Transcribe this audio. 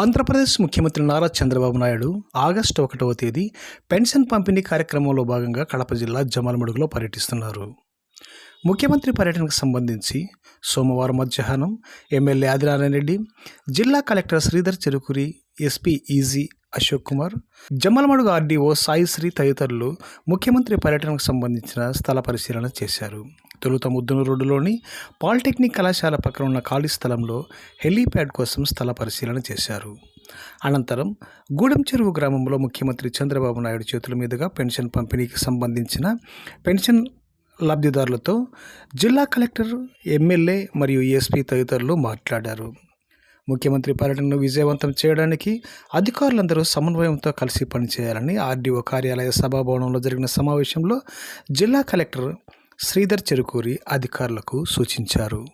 ఆంధ్రప్రదేశ్ ముఖ్యమంత్రి నారా చంద్రబాబు నాయుడు ఆగస్టు ఒకటవ తేదీ పెన్షన్ పంపిణీ కార్యక్రమంలో భాగంగా కడప జిల్లా జమలమడుగులో పర్యటిస్తున్నారు. ముఖ్యమంత్రి పర్యటనకు సంబంధించి సోమవారం మధ్యాహ్నం ఎమ్మెల్యే ఆదినారాయణ రెడ్డి జిల్లా collector Sridhar Cherukuri SP E G Ashok Kumar Jammalamadugu RDO Saisri తదితరులు ముఖ్యమంత్రి పర్యటనకు సంబంధించిన స్థల పరిశీలన చేశారు. తొలుత ముద్దును రోడ్డులోని పాలిటెక్నిక్ కళాశాల పక్కన ఉన్న ఖాళీ స్థలంలో హెలీప్యాడ్ కోసం స్థల పరిశీలన చేశారు. అనంతరం గూడెం చెరువు గ్రామంలో ముఖ్యమంత్రి చంద్రబాబు నాయుడు చేతుల మీదుగా పెన్షన్ పంపిణీకి సంబంధించిన పెన్షన్ లబ్ధిదారులతో జిల్లా కలెక్టర్ ఎమ్మెల్యే మరియు ఎస్పీ తదితరులు మాట్లాడారు. ముఖ్యమంత్రి పర్యటనను విజయవంతం చేయడానికి అధికారులందరూ సమన్వయంతో కలిసి పనిచేయాలని ఆర్డీఓ కార్యాలయ సభాభవనంలో జరిగిన సమావేశంలో జిల్లా కలెక్టర్ శ్రీధర్ చెరుకూరి అధికారులకు సూచించారు.